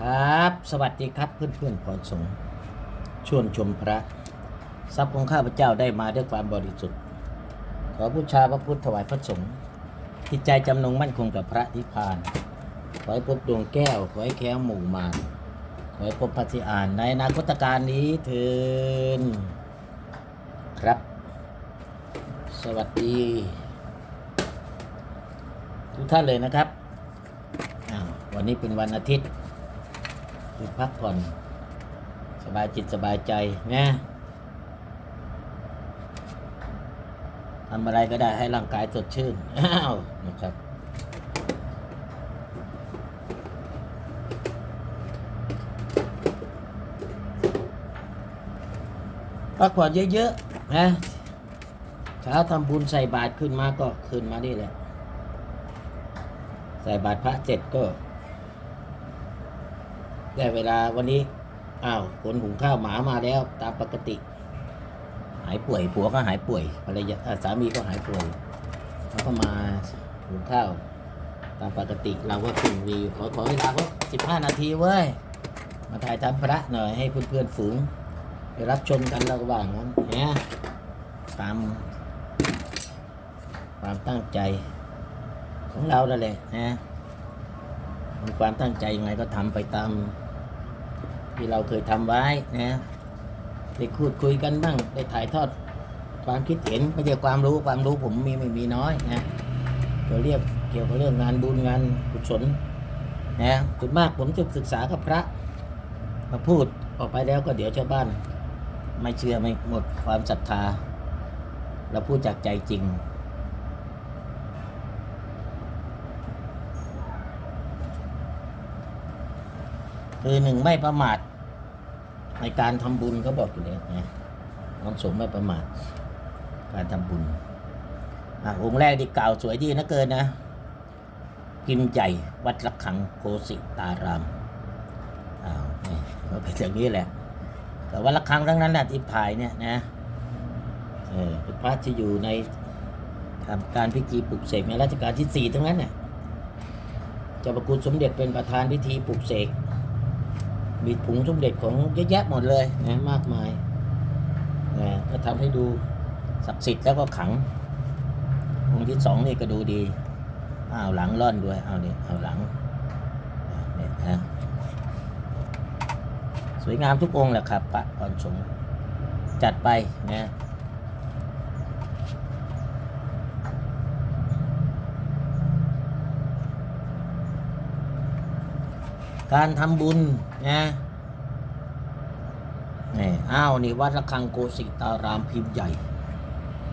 ครับ สวัสดีครับเพื่อนเพื่อนขอสงชวนชมพระ ทรัพย์ของข้าพเจ้าได้มาด้วยความบริสุทธิ์ขอบูชาพระพุทธถวายพระสงฆ์จิตใจจำนงมั่นคงกับพระนิพพาน ขอให้พบดวงแก้ว ขอให้แค้วหมู่มารขอให้พบพัธิอานในนาคตการนี้เถินครับ สวัสดี ทุกท่านเลยนะครับวันนี้เป็นวันอาทิตย์ คือพักผ่อน สบายจิตสบายใจนะทำอะไรก็ได้ให้ร่างกายสดชื่นอ้าวนะครับพักผ่อนเยอะๆนะเช้าทำบุญใส่บาตรขึ้นมาก็ขึ้นมานี่แหละ ใส่บาตรพระเสร็จก็ ได้เวลาวันนี้ อ้าวคนหุงข้าวหมามาแล้วตามปกติ หายป่วยผัวก็หายป่วยภรรยาสามีก็หายป่วยเขาก็มาหุงข้าว ตามปกติเราก็ขึ้นวีขอขอเวลาก็สิบห้านาทีเว้ย มาถ่ายทำพระหน่อยให้เพื่อนๆฝูงไปรับชมกันเราก็ว่างั้นเนี่ยตามความตั้งใจของเราแล้วแหละนะมีความตั้งใจยังไงก็ทำไปตาม ที่เราเคยทำไว้นะได้พูดคุยกันบ้างได้ถ่ายทอดความคิดเห็นไม่ใช่ความรู้ความรู้ผมมีไม่มีน้อยนะก็เรียกเกี่ยวกับเรื่องงานบุญงานกุศลนะส่วนมากผมจะศึกษากับพระ มาพูดออกไปแล้วก็เดี๋ยวชาวบ้าน ไม่เชื่อไม่หมดความศรัทธา เราพูดจากใจจริงคือหนึ่งไม่ประมาท ในการทำบุญเขาบอกอยู่แล้วนะน้องสงไม่ประมาทการทำบุญอะองค์แรกที่กล่าวสวยดีนะเกินนะ กินใหญ่วัดระฆังโคสิตารามอ้าวนี่มันเป็นอย่างนี้แหละ แต่วัดระฆังทั้งนั้นแหละที่ภายเนี่ยนะเออเป็นพระที่อยู่ในทำการพิธีปลุกเสกในรัชกาลที่สี่ทั้งนั้นเนี่ยเจ้าประคุณสมเด็จเป็นประธานพิธีปลุกเสก มีผงสมเด็จของเยอะแยะหมดเลยนะมากมายนะก็ทำให้ดูศักดิ์สิทธิ์แล้วก็ขังองค์ที่สองนี่ก็ดูดีอ้าวหลังล่อนด้วยเอาเนี่ยเอาหลังเนี่ยนะสวยงามทุกองค์แหละครับพระพรสงฆ์จัดไปนะ การทำบุญนะนี่อ้าวนี่วัดระฆังโกสิตารามพิมพ์ใหญ่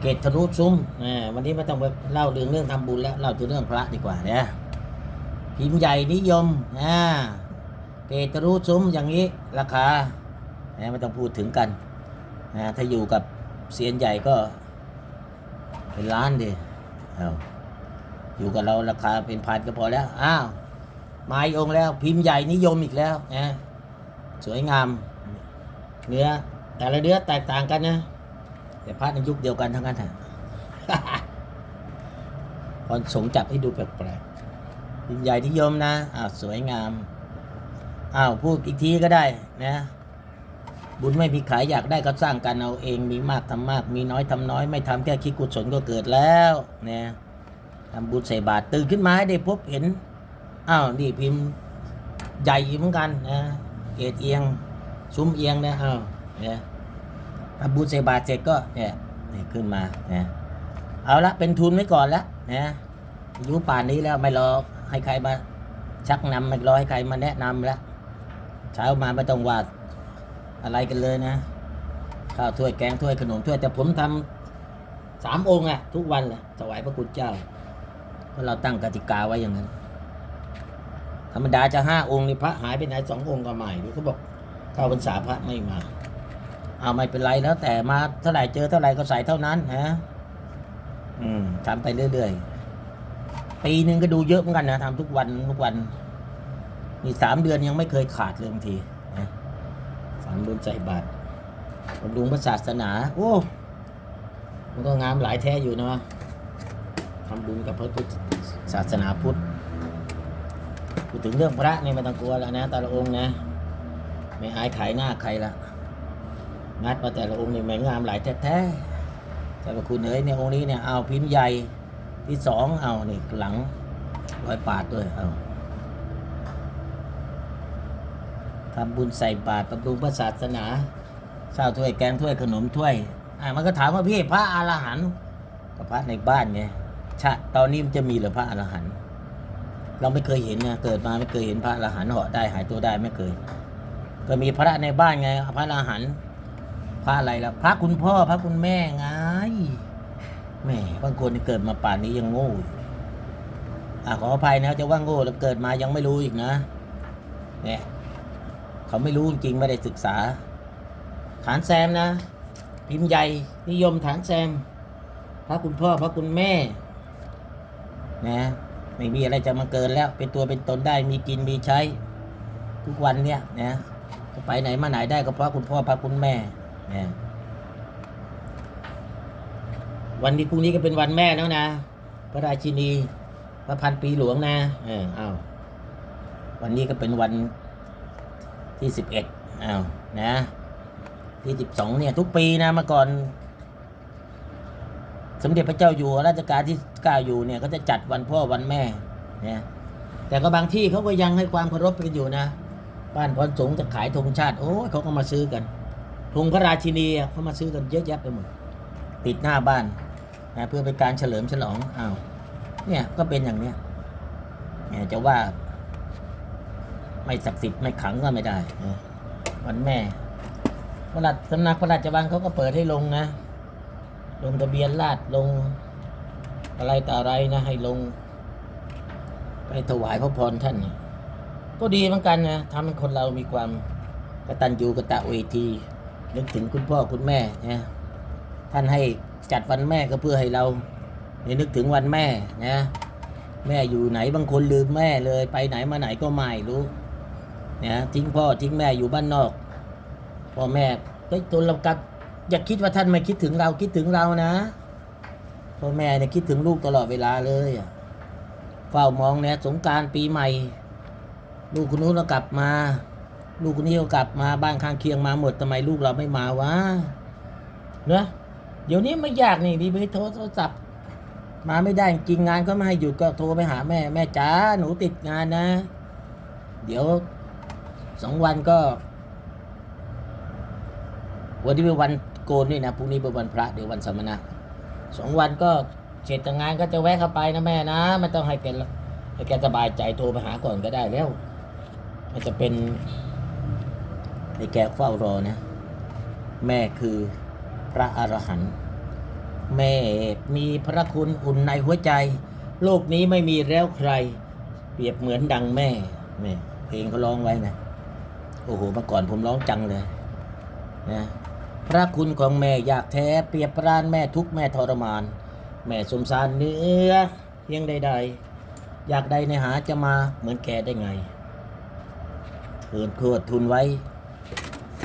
เกตธนุซุ้มอ่วันนี้ไม่ต้องไปเล่าเรื่องเรื่องทำบุญแล้วเล่าถึงเรื่องพระดีกว่าเนี่ยพิมพ์ใหญ่นิยมอ่เกตธนุซุ้มอย่างนี้ราคานะไม่ต้องพูดถึงกันนะถ้าอยู่กับเซียนใหญ่ก็เป็นล้านดิเอาอยู่กับเราราคาเป็นพันก็พอแล้ว อ้าว มาอีกองแล้ว พิมพ์ใหญ่นิยมอีกแล้วนะสวยงาม เนื้อ แต่ละเนื้อแตกต่างกันนะ แต่พระในยุคเดียวกันทั้งนั้นฮะพอสงจับให้ดูแปลกๆยินใหญ่ที่ยมนะอ้าวสวยงามอ้าวพูดอีกทีก็ได้นะบุญไม่มีขายอยากได้ก็สร้างกันเอาเองมีมากทำมาก มีน้อยทำน้อย ไม่ทำแค่คิดกุศลก็เกิดแล้วเนี่ยทำบุญใส่บาตรตื่นขึ้นมาให้ได้พบเห็น อ้าวนี่พิมพ์ใหญ่เหมือนกันนะเกตเอียงซุ้มเอียงนะอ้าวเนี่ยทำบุญใส่บาตรเสร็จก็เนี่ยนี่ขึ้นมาเนี่ยเอาละเป็นทุนไว้ก่อนล้วนะอายุป่านนี้แล้วไม่รอให้ใครมาชักนำไม่รอให้ใครมาแนะนำแล้วเช้ามาไม่ต้องว่าอะไรกันเลยนะข้าวถ้วยแกงถ้วยขนมถ้วยแต่ผมทำสามองค์อะทุกวันแหละถวายพระคุณเจ้าเพราะเราตั้งกติกาไว้อย่างนั้น รรมดาจะห้าองค์นี่พระหายไปไหนสององค์ก็ใหม่ดูเขาบอกเข้าพรรษาพระไม่มาเอาไม่เป็นไรแล้ว แต่มาเท่าไหร่เจอเท่าไหร่ก็ใส่เท่านั้นนะอืมทำไปเรื่อยๆปีหนึ่งก็ดูเยอะเหมือนกันนะทำทุกวันทุกวันมีสามเดือนยังไม่เคยขาดเลยบางทีนะสามเดือนใส่บาตรบำรุงพระศาสนา โอ้มันก็งามหลายแท้อยู่นะทำบุญกับพระพุทธศาสนาพุทธ ดถึงเรื่องพระนี่ไม่ต้องกลัวแล้วนะ แต่ละองค์นะ ไม่อายขายหน้าใครละงัดมาแต่ละองค์นี่แม่งามหลายแท้ๆแต่ละคุณเอ้ยเนี่ยองค์นี้เนี่ยเอาพิมพ์ใหญ่ที่สองเอานี่หลังร้อยปาดด้วยเอาทำบุญใส่บาตรบำรุงพระศาสนาข้าวถ้วยแกงถ้วยขนมถ้วยอะมันก็ถามว่าพี่พระอรหันต์ก็พระในบ้านไงชาตอนนี้มันจะมีหรือพระอรหันต์ เราไม่เคยเห็นนะเกิดมาไม่เคยเห็นพระอรหันต์เหาะได้หายตัวได้ไม่เคย ก็มีพระในบ้านไงพระอรหันต์พระอะไรล่ะพระคุณพ่อพระคุณแม่ไงแหม่บางคนเกิดมาป่านนี้ยังโง่อยู่อะขออภัยนะจะว่าโง่แล้วเกิดมายังไม่รู้อีกนะเนี่ยเขาไม่รู้จริงไม่ได้ศึกษา ฐานแซมนะพิมพ์ใหญ่นิยมฐานแซม พระคุณพ่อพระคุณแม่นะ ไม่มีอะไรจะมาเกินแล้ว เป็นตัวเป็นตนได้มีกินมีใช้ ทุกวันเนี่ยนะไปไหนมาไหนได้ก็เพราะคุณพ่อพาคุณแม่นะวันนี้พรุ่งนี้ก็เป็นวันแม่แล้วนะ พระราชินี พระพันปีหลวงนะเออเอาวันนี้ก็เป็นวันที่สิบเอ็ดเอาวนะที่สิบสองเนี่ย ทุกปีนะเมื่อก่อน สมเด็จพระเจ้าอยู่หัวรัชกาลที่เก้าอยู่เนี่ยก็จะจัดวันพ่อวันแม่เนี่ยแต่ก็บางที่เขาก็ยังให้ความเคารพกันอยู่นะ บ้านพรสงฆ์จะขายธงชาติโอ้เขาก็มาซื้อกันธงพระราชินีเขามาซื้อกันเยอะแยะไปหมดติดหน้าบ้านนะเพื่อเป็นการเฉลิมฉลองอ้าวเนี่ยก็เป็นอย่างเนี้ยเนี่ยจะว่า ไม่ศักดิ์สิทธิ์ไม่ขังก็ไม่ได้นะวันแม่พระราชสำนักพระราชวังเขาก็เปิดให้ลงนะ ลงทะเบียนราษฎรลงอะไรต่ออะไรนะ ให้ลง ไปถวายพระพรท่าน ก็ดีเหมือนกันนะทำให้คนเรามีความกตัญญูกตเวทีนึกถึงคุณพ่อคุณแม่นะท่านให้จัดวันแม่ก็เพื่อให้เราได้นึกถึงวันแม่นะ แม่อยู่ไหนบางคนลืมแม่เลยไปไหนมาไหนก็ไม่รู้นะทิ้งพ่อทิ้งแม่อยู่บ้านนอกพ่อแม่เฮ้ยตัวเรากับ อย่าคิดว่าท่านไม่คิดถึงเราคิดถึงเรานะพ่อแม่เนี่ยคิดถึงลูกตลอดเวลาเลยเฝ้ามองเนี่ยสงการปีใหม่ ลูกคนนู้นเรากลับมา ลูกคนนี้ก็กลับมาบ้านข้างเคียงมาหมดทำไมลูกเราไม่มาวะเนะเดี๋ยวนี้ไม่ยากนี่ดีไปโทรโทรศัพท์มาไม่ได้จริงงานก็ไม่ให้หยุดก็โทรไปหาแม่แม่จ๋าหนูติดงานนะ เดี๋ยวสองวันก็ วันนี้เป็นวัน โกนนี่นะพรุ่งนี้เป็นวันพระเดี๋ยววันสมณะสองวันก็เสร็จจากงานก็จะแวะเข้าไปนะแม่นะไม่ต้องให้แกให้แกสบายใจโทรไปหาก่อนก็ได้แล้ว มันจะเป็นในแกเฝ้ารอนะ แม่คือพระอรหันต์แม่มีพระคุณอุ่นในหัวใจ โลกนี้ไม่มีแล้วใคร เปรียบเหมือนดังแม่แม่เพลงเขาร้องไว้นะ โอ้โหเมื่อก่อนผมร้องจังเลย นะ พระคุณของแม่อยากแท้เปรียบปรานแม่ทุกแม่ทรมาน แม่สมสารเนื้อเพียงใดๆ อยากใดในหาจะมาเหมือนแกได้ไงเกินขวดทุนไว้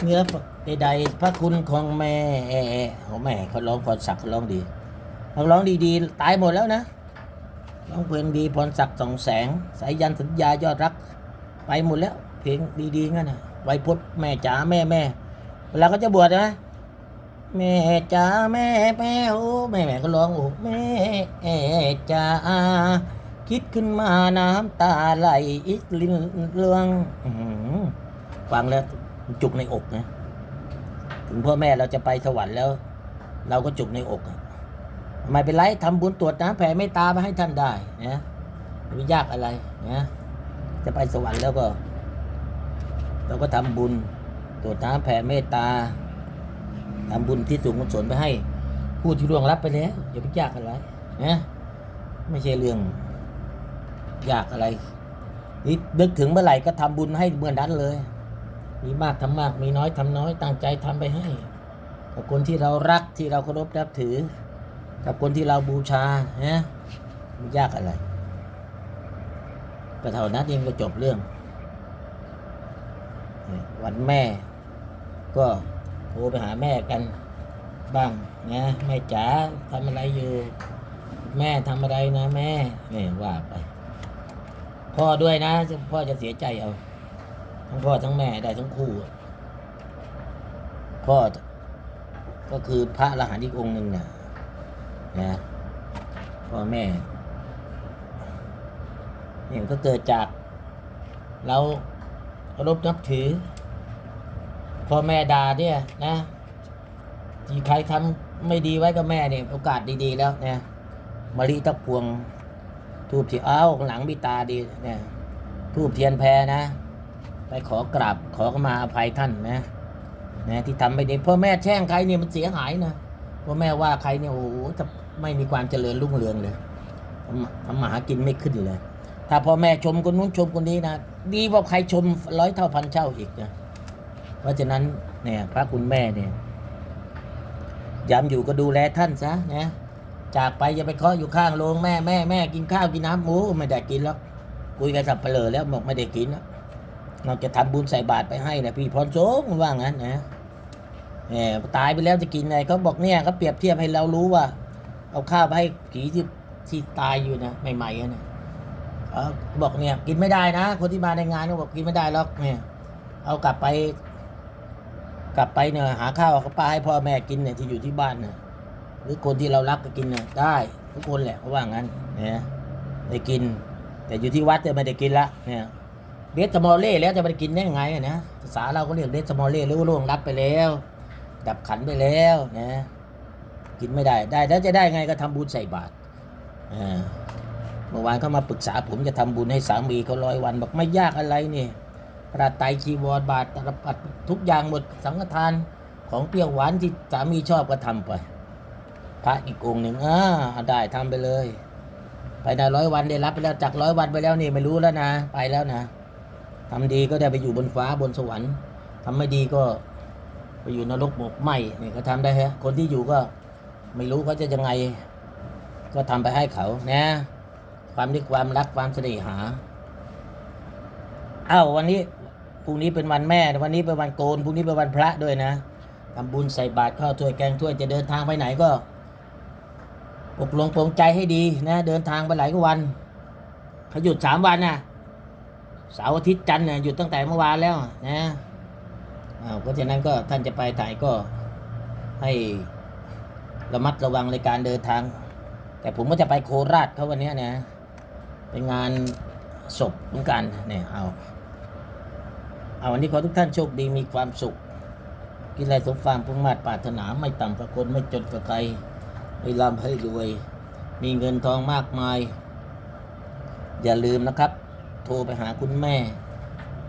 เนื้อใดๆพระคุณของแม่โอ้แม่เขาร้องพรศักดิ์เขาร้องดีเขาร้องดีๆ ตายหมดแล้วนะร้องเพลงดีพรศักดิ์สองแสง สายยันสัญญายอดรัก ไปหมดแล้ว เพลงดีๆงั้นนะไวพจน์แม่จ๋าแม่แม่เวลาเขาจะบวชนะ แม่จ๋าแม่แม่โอ้แม่แม่ก็ร้องโอ้แม่จ๋าคิดขึ้นมาน้ำตาไหลอีกลิ้นเรืองฟังแล้วจุกในอกนะ ถึงพ่อแม่เราจะไปสวรรค์แล้ว เราก็จุกในอกอะไม่เป็นไรทำบุญตรวจน้ำแผ่เมตตาไปให้ท่านได้นะไม่ยากอะไรนะจะไปสวรรค์แล้วก็ เราก็ทำบุญตรวจน้ำแผ่เมตตา ทำบุญที่สูงกุศลไปให้ ผู้ที่ล่วงรับไปแล้ว อย่าไปยากอะไรนะไม่ใช่เรื่องยากอะไรนี่นึกถึงเมื่อไหร่ก็ทำบุญให้เมื่อนั้นเลยมีมากทำมากมีน้อยทำน้อยตั้งใจทำไปให้กับคนที่เรารักที่เราเคารพนับถือ กับคนที่เราบูชานะไม่ยากอะไรก็เท่านั้นเองก็จบเรื่อง วันแม่ก็ โทรไปหาแม่กันบ้างนะแม่จ๋าทำอะไรอยู่ แม่ทำอะไรนะแม่เนี่ยว่าไป พ่อด้วยนะ พ่อจะเสียใจเอา ทั้งพ่อทั้งแม่ได้ทั้งคู่ พ่อก็คือพระอรหันต์อีกองค์หนึ่งนะนะพ่อแม่เนี่ยก็เกิดจาก เราเคารพนับถือ พ่อแม่ด่าเนี่ยนะที่ใครทำไม่ดีไว้กับแม่เนี่ยโอกาสดีๆแล้วเนี่ยมารีตะพวงทูบที่เอ้าข้างหลังมีตาดีเนี่ยทูบเทียนแพรนะ ไปขอกราบขอเข้ามาอภัยท่านนะนะที่ทำไม่ดีพ่อแม่แช่งใครเนี่ยมันเสียหายนะพ่อแม่ว่าใครเนี่ยโอ้โหจะไม่มีความเจริญรุ่งเรืองเลยทำมาทำมาหากินไม่ขึ้นเลย ถ้าพ่อแม่ชมคนนู้นชมคนนี้นะดีกว่าใครชมร้อยเท่าพันเท่าอีกนะ เพราะฉะนั้นเนี่ยพระคุณแม่เนี่ยย้ำอยู่ก็ดูแลท่านซะนะจากไปอย่าไปเคาะอยู่ข้างโรงแม่แม่แม่กินข้าวกินน้ำหมูไม่ได้กินแล้วคุยกับสับเปลือแล้วบอกไม่ได้กินแล้วนอกจากทำบุญใส่บาตรไปให้นะพี่พรโสมว่างั้นนะแหมตายไปแล้วจะกินไงเขาบอกเนี่ยเขาเปรียบเทียบให้เรารู้ว่า เอาข้าวไปให้ผีที่ที่ตายอยู่นะใหม่ๆอะนะเขาบอกเนี่ยกินไม่ได้นะ คนที่มาในงานเขาบอกกินไม่ได้หรอกเนี่ยเอากลับไป กลับไปเนี่ยหาข้าวเอาป้าให้พ่อแม่กินเนี่ยที่อยู่ที่บ้านเนี่ยหรือคนที่เรารักก็กินเนี่ยได้ทุกคนแหละเขาะว่างั้นเนี่ยได้กิน แต่อยู่ที่วัดจะไม่ได้กินละเนี่ยเดสมอลเล่แล้วจะไปกินได้ยังไงอะนะภาษาเราก็เรียกเดสมอลเล่หรือว่าล่วงรับไปแล้ว ดับขันไปแล้วนะกินไม่ได้ได้แล้วจะได้ไงก็ทำบุญใส่บาตรอ่าเมื่อวานเขามาปรึกษาผมจะทำบุญให้สามีเขาร้อยวันบอกไม่ยากอะไรนี่ พระไตรจีวรบาตรตรปัดทุกอย่างหมดสังฆทานของเปรี้ยวหวานที่สามีชอบก็ทำไป พระอีกองหนึ่งอ่าได้ทำไปเลยไปได้ร้อยวันได้รับไปแล้วจากร้อยวันไปแล้วนี่ไม่รู้แล้วนะ ไปแล้วนะทำดีก็ได้ไปอยู่บนฟ้าบนสวรรค์ทำไม่ดีก็ไปอยู่นรกหมกไหมนี่ก็ทำได้ฮะคนที่อยู่ก็ไม่รู้เขาจะยังไง ก็ทำไปให้เขานะ ความที่ความรักความเสน่หาอ้าววันนี้ พรุ่งนี้เป็นวันแม่ วันนี้เป็นวันโกน พรุ่งนี้เป็นวันพระด้วยนะทำบุญใส่บาตรข้าวถ้วยแกงถ้วยจะเดินทางไปไหนก็ปกลงปลงใจให้ดีนะ เดินทางไปหลายวันเขาหยุดสามวันนะเสาร์อาทิตย์จันทร์เนี่ยหยุดตั้งแต่เมื่อวานแล้วนะอ้าวเพราะฉะนั้นก็ท่านจะไปถ่ายก็ให้ระมัดระวังในการเดินทาง แต่ผมก็จะไปโคราชเขาวันนี้นะ เป็นงานศพเหมือนกันเนี่ยเอา เอาวันนี้ขอทุกท่านโชคดีมีความสุข กินอะไรสมความพุ่งมาตรปรารถนาไม่ต่ำกว่าคนไม่จนกว่าใครไม่ร่ำให้รวย มีเงินทองมากมาย อย่าลืมนะครับ โทรไปหาคุณแม่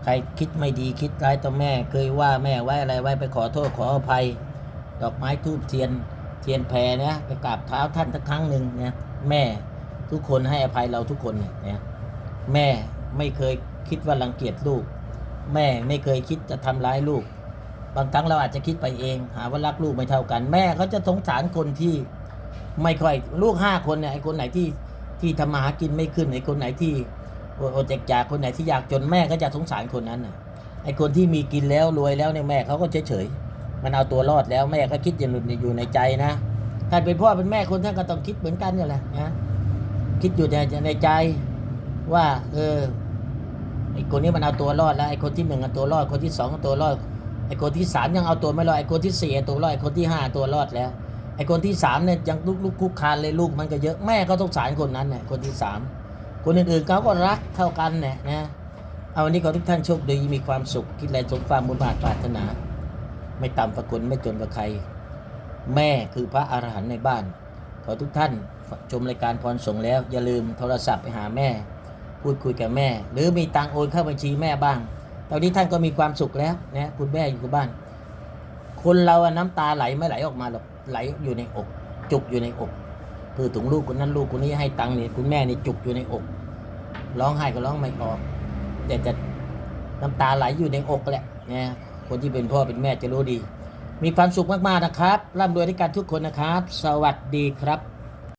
ใครคิดไม่ดีคิดร้ายต่อแม่ เคยว่าแม่ไว้อะไรไว้ไปขอโทษขออภัย ดอกไม้ทูบเทียนเทียนแพรนะไปกราบเท้าท่านสักครั้งหนึ่งนะแม่ทุกคนให้อภัยเราทุกคนเนี่ยแม่ไม่เคยคิดว่ารังเกียจลูก แม่ไม่เคยคิดจะทำร้ายลูก บางครั้งเราอาจจะคิดไปเอง หาว่ารักลูกไม่เท่ากัน แม่เขาจะสงสารคนที่ไม่ค่อยลูกห้าคนเนี่ยไอ้คนไหนที่ที่ทำมาหากินไม่ขึ้นไอ้คนไหนที่โอโอเจกจากคนไหนที่อยากจนแม่ก็จะสงสารคนนั้นน่ะไอ้คนที่มีกินแล้วรวยแล้วเนี่ยแม่เขาก็เฉยเฉยมันเอาตัวรอดแล้วแม่ก็คิดอยู่ในอยู่ในใจนะท่าเป็นพ่อเป็นแม่คนท่านก็ต้องคิดเหมือนกันนี่แหละนะคิดอยู่ในในใจว่า เออ ไอ้คนนี้มันเอาตัวรอดแล้วไอ้คนที่หนึ่งเอาตัวรอดคนที่สองเอาตัวรอดไอ้คนที่สามยังเอาตัวไม่รอดไอ้คนที่สี่เอาตัวรอดไอ้คนที่ห้าตัวรอดแล้วไอ้คนที่สามเนี่ยยังลุกลุกคุกคานเลยลูกมันก็เยอะแม่ก็ต้องสารคนนั้นเนี่ยคนที่สามคนอื่นๆเขาก็รักเท่ากันเนี่ยนะเอาวันนี้ขอทุกท่านโชคดีมีความสุขคิดอะไรสมความมุญบาทปรารถนา ไม่ต่ำกว่าคนไม่จนกว่าใคร แม่คือพระอรหันต์ในบ้าน ขอทุกท่านชมรายการพรส่งแล้ว อย่าลืมโทรศัพท์ไปหาแม่ พูดคุยกับแม่ หรือมีตังค์โอนเข้าบัญชีแม่บ้าง ตอนนี้ท่านก็มีความสุขแล้วนะคุณแม่อยู่กับบ้าน คนเราอะน้ำตาไหลไม่ไหลออกมาหรอกไหลอยู่ในอก จุกอยู่ในอกเพื่อถึงลูกคนนั้นลูกคนนี้ให้ตังค์เนี่ยคุณแม่นี่จุกอยู่ในอกร้องไห้ก็ร้องไม่ออกแต่จะน้ำตาไหลอยู่ในอกแหละนะคนที่เป็นพ่อเป็นแม่จะรู้ดี มีความสุขมากๆนะครับร่ำรวยด้วยกันทุกคนนะครับ สวัสดีครับ